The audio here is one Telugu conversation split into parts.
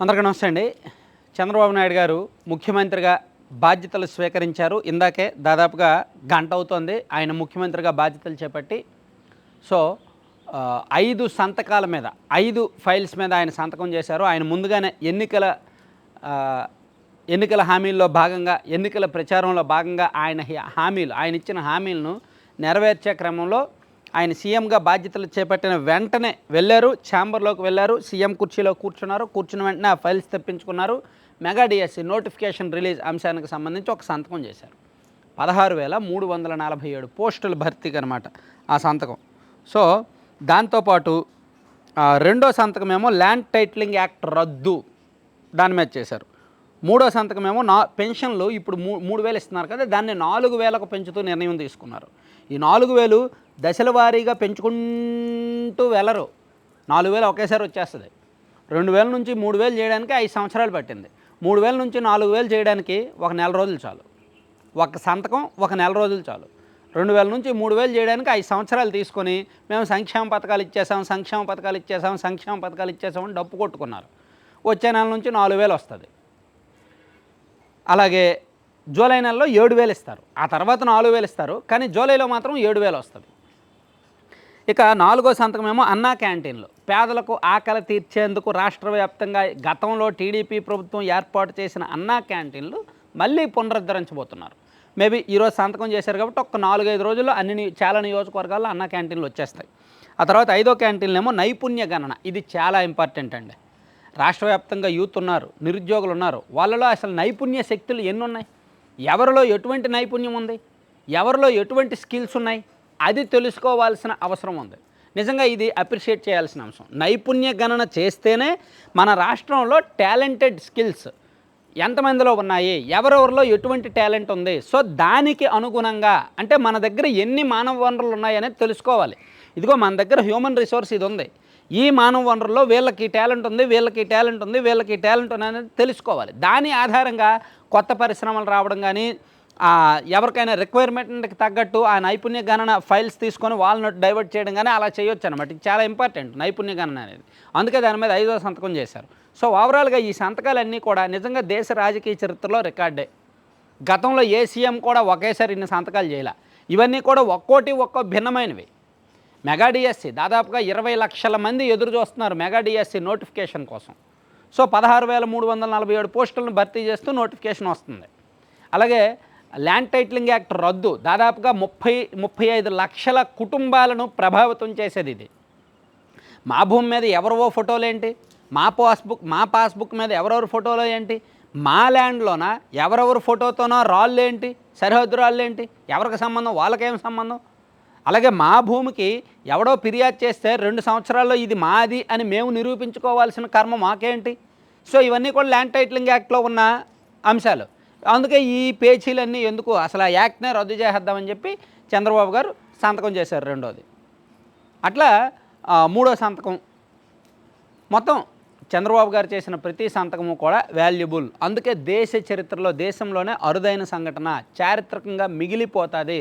అందరికీ నమస్తే అండి. చంద్రబాబు నాయుడు గారు ముఖ్యమంత్రిగా బాధ్యతలు స్వీకరించారు. ఇందాకే దాదాపుగా గంట అవుతోంది ఆయన ముఖ్యమంత్రిగా బాధ్యతలు చేపట్టి. సో ఐదు సంతకాల మీద ఐదు ఫైల్స్ మీద ఆయన సంతకం చేశారు. ఆయన ముందుగానే ఎన్నికల ఎన్నికల హామీల్లో భాగంగా ఎన్నికల ప్రచారంలో భాగంగా ఆయన హామీలు ఆయన ఇచ్చిన హామీలను నెరవేర్చే క్రమంలో ఆయన సీఎంగా బాధ్యతలు చేపట్టిన వెంటనే వెళ్ళారు ఛాంబర్లోకి వెళ్ళారు సీఎం కుర్చీలో కూర్చున్నారు కూర్చున్న వెంటనే ఆ ఫైల్స్ తెప్పించుకున్నారు. మెగా డిఎస్సి నోటిఫికేషన్ రిలీజ్ అంశానికి సంబంధించి ఒక సంతకం చేశారు. పదహారు వేల మూడు వందల నలభై ఏడు పోస్టుల భర్తీకి అనమాట ఆ సంతకం. సో దాంతోపాటు రెండో సంతకమేమో ల్యాండ్ టైటిలింగ్ యాక్ట్ రద్దు. దాని మీద చేశారు. మూడో సంతకమేమో నా పెన్షన్లు ఇప్పుడు మూ మూడు వేలు ఇస్తున్నారు కదా దాన్ని నాలుగు వేలకు పెంచుతూ నిర్ణయం తీసుకున్నారు. ఈ నాలుగు వేలు దశల వారీగా పెంచుకుంటూ వెళ్ళరు నాలుగు వేలు ఒకేసారి వచ్చేస్తుంది. రెండు వేల నుంచి మూడు వేలు చేయడానికి ఐదు సంవత్సరాలు పట్టింది. మూడు వేల నుంచి నాలుగు వేలు చేయడానికి ఒక నెల రోజులు చాలు. ఒక సంతకం ఒక నెల రోజులు చాలు. రెండు వేల నుంచి మూడు వేలు చేయడానికి ఐదు సంవత్సరాలు తీసుకొని మేము సంక్షేమ పథకాలు ఇచ్చేసాం సంక్షేమ పథకాలు ఇచ్చేసాం సంక్షేమ పథకాలు ఇచ్చేసామని డప్పు కొట్టుకున్నారు. వచ్చే నెల నుంచి నాలుగు వేలు వస్తుంది. అలాగే జూలై నెలలో ఏడు వేలు ఇస్తారు. ఆ తర్వాత నాలుగు వేలు ఇస్తారు. కానీ జూలైలో మాత్రం ఏడు వేలు వస్తుంది. ఇక నాలుగో సంతకమేమో అన్నా క్యాంటీన్లు. పేదలకు ఆకలి తీర్చేందుకు రాష్ట్ర వ్యాప్తంగా గతంలో టీడీపీ ప్రభుత్వం ఏర్పాటు చేసిన అన్నా క్యాంటీన్లు మళ్ళీ పునరుద్ధరించబోతున్నారు. మేబీ ఈరోజు సంతకం చేశారు కాబట్టి ఒక నాలుగైదు రోజుల్లో అన్ని చాలా నియోజకవర్గాల్లో అన్నా క్యాంటీన్లు వచ్చేస్తాయి. ఆ తర్వాత ఐదో క్యాంటీన్లు ఏమో నైపుణ్య గణన. ఇది చాలా ఇంపార్టెంట్ అండి. రాష్ట్ర వ్యాప్తంగా యూత్ ఉన్నారు నిరుద్యోగులు ఉన్నారు. వాళ్ళలో అసలు నైపుణ్య శక్తులు ఎన్ని ఉన్నాయి ఎవరిలో ఎటువంటి నైపుణ్యం ఉంది? ఎవరిలో ఎటువంటి స్కిల్స్ ఉన్నాయి? అది తెలుసుకోవాల్సిన అవసరం ఉంది. నిజంగా ఇది అప్రిషియేట్ చేయాల్సిన అంశం. నైపుణ్య గణన చేస్తేనే మన రాష్ట్రంలో టాలెంటెడ్ స్కిల్స్ ఎంతమందిలో ఉన్నాయి? ఎవరెవరిలో ఎటువంటి టాలెంట్ ఉంది? సో దానికి అనుగుణంగా అంటే మన దగ్గర ఎన్ని మానవ వనరులు ఉన్నాయనేది తెలుసుకోవాలి. ఇదిగో మన దగ్గర హ్యూమన్ రిసోర్స్ ఇది ఉంది. ఈ మానవ వనరుల్లో వీళ్ళకి టాలెంట్ ఉంది వీళ్ళకి టాలెంట్ ఉంది వీళ్ళకి టాలెంట్ ఉంది అనేది తెలుసుకోవాలి. దాని ఆధారంగా కొత్త పరిశ్రమలు రావడం కానీ ఎవరికైనా రిక్వైర్మెంట్కి తగ్గట్టు ఆ నైపుణ్య గణన ఫైల్స్ తీసుకొని వాళ్ళని డైవర్ట్ చేయడం కానీ అలా చేయొచ్చు అనమాట ఇది చాలా ఇంపార్టెంట్ నైపుణ్య గణన అనేది. అందుకే దాని మీద ఐదో సంతకం చేశారు. సో ఓవరాల్గా ఈ సంతకాలన్నీ కూడా నిజంగా దేశ రాజకీయ చరిత్రలో రికార్డే. గతంలో ఏ సీఎం కూడా ఒకేసారి ఇన్ని సంతకాలు చేయలే. ఇవన్నీ కూడా ఒక్కోటి ఒక్కో భిన్నమైనవి. మెగా డిఎస్సి దాదాపుగా ఇరవై లక్షల మంది ఎదురు చూస్తున్నారు మెగా డిఎస్సి నోటిఫికేషన్ కోసం. సో పదహారు వేల మూడు వందల నలభై ఏడు పోస్టులను భర్తీ చేస్తూ నోటిఫికేషన్ వస్తుంది. అలాగే ల్యాండ్ టైటిలింగ్ యాక్ట్ రద్దు దాదాపుగా ముప్పై ముప్పై ఐదు లక్షల కుటుంబాలను ప్రభావితం చేసేది ఇది. మా భూమి మీద ఎవరివో ఫోటోలు ఏంటి? మా పాస్బుక్ మా పాస్బుక్ మీద ఎవరెవరి ఫోటోలు ఏంటి? మా ల్యాండ్లోన ఎవరెవరి ఫోటోతోనో రాళ్ళు ఏంటి? సరిహద్దు రాళ్ళు ఏంటి? ఎవరికి సంబంధం? వాళ్ళకేం సంబంధం? అలాగే మా భూమికి ఎవడో ఫిర్యాదు చేస్తే రెండు సంవత్సరాల్లో ఇది మాది అని మేము నిరూపించుకోవాల్సిన కర్మ మాకేంటి? సో ఇవన్నీ కూడా ల్యాండ్ టైటిలింగ్ యాక్ట్లో ఉన్న అంశాలు. అందుకే ఈ పేచీలన్నీ ఎందుకు అసలు ఆ యాక్ట్నే రద్దు చేసేద్దామని చెప్పి చంద్రబాబు గారు సంతకం చేశారు రెండోది. అట్లా మూడో సంతకం. మొత్తం చంద్రబాబు గారు చేసిన ప్రతి సంతకము కూడా వాల్యుబుల్. అందుకే దేశ చరిత్రలో దేశంలోనే అరుదైన సంఘటన చారిత్రకంగా మిగిలిపోతుంది.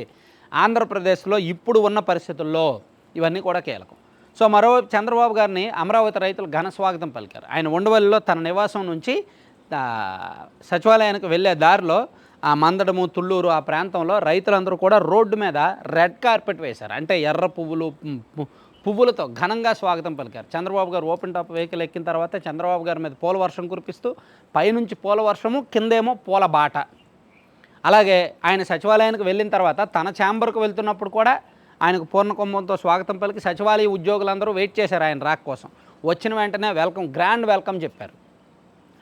ఆంధ్రప్రదేశ్లో ఇప్పుడు ఉన్న పరిస్థితుల్లో ఇవన్నీ కూడా కీలకం. సో మరోవైపు చంద్రబాబు గారిని అమరావతి రైతులు ఘన స్వాగతం పలికారు. ఆయన ఉండవల్లిలో తన నివాసం నుంచి సచివాలయానికి వెళ్ళే దారిలో ఆ మందడము తుళ్ళూరు ఆ ప్రాంతంలో రైతులందరూ కూడా రోడ్డు మీద రెడ్ కార్పెట్ వేశారు. అంటే ఎర్ర పువ్వులు పువ్వులతో ఘనంగా స్వాగతం పలికారు. చంద్రబాబు గారు ఓపెన్ టాప్ వెహికల్ ఎక్కిన తర్వాత చంద్రబాబు గారి మీద పూల వర్షం కురిపిస్తూ పైనుంచి పూల వర్షము కిందేమో పూల బాట అలాగే ఆయన సచివాలయానికి వెళ్ళిన తర్వాత తన ఛాంబర్కు వెళ్తున్నప్పుడు కూడా ఆయనకు పూర్ణ కుంభంతో స్వాగతం పలికి సచివాలయ ఉద్యోగులందరూ వెయిట్ చేశారు ఆయన రాక్ కోసం. వచ్చిన వెంటనే వెల్కమ్ గ్రాండ్ వెల్కమ్ చెప్పారు.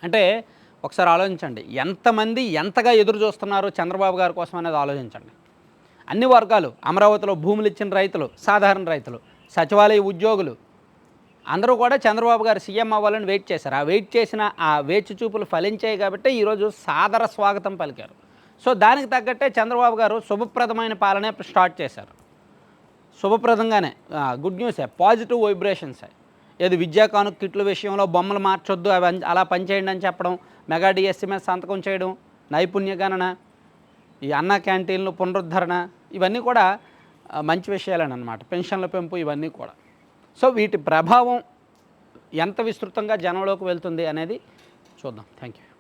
అంటే ఒకసారి ఆలోచించండి ఎంతమంది ఎంతగా ఎదురు చూస్తున్నారు చంద్రబాబు గారి కోసం అనేది ఆలోచించండి. అన్ని వర్గాలు అమరావతిలో భూములు ఇచ్చిన రైతులు సాధారణ రైతులు సచివాలయ ఉద్యోగులు అందరూ కూడా చంద్రబాబు గారు సీఎం అవ్వాలని వెయిట్ చేశారు. ఆ వెయిట్ చేసిన ఆ వేచి చూపులు ఫలించాయి కాబట్టి ఈరోజు సాదర స్వాగతం పలికారు. సో దానికి తగ్గట్టే చంద్రబాబు గారు శుభప్రదమైన పాలనే స్టార్ట్ చేశారు. శుభప్రదంగానే గుడ్ న్యూసే పాజిటివ్ వైబ్రేషన్సే ఏది విద్యా కానుక కిట్ల విషయంలో బొమ్మలు మార్చొద్దు అవి అలా పనిచేయండి అని చెప్పడం మెగా డిఎస్సీ మీద సంతకం చేయడం నైపుణ్య గణన ఈ అన్న క్యాంటీన్లు పునరుద్ధరణ ఇవన్నీ కూడా మంచి విషయాలని అనమాట పెన్షన్ల పెంపు ఇవన్నీ కూడా. సో వీటి ప్రభావం ఎంత విస్తృతంగా జనంలోకి వెళ్తుంది అనేది చూద్దాం. Thank you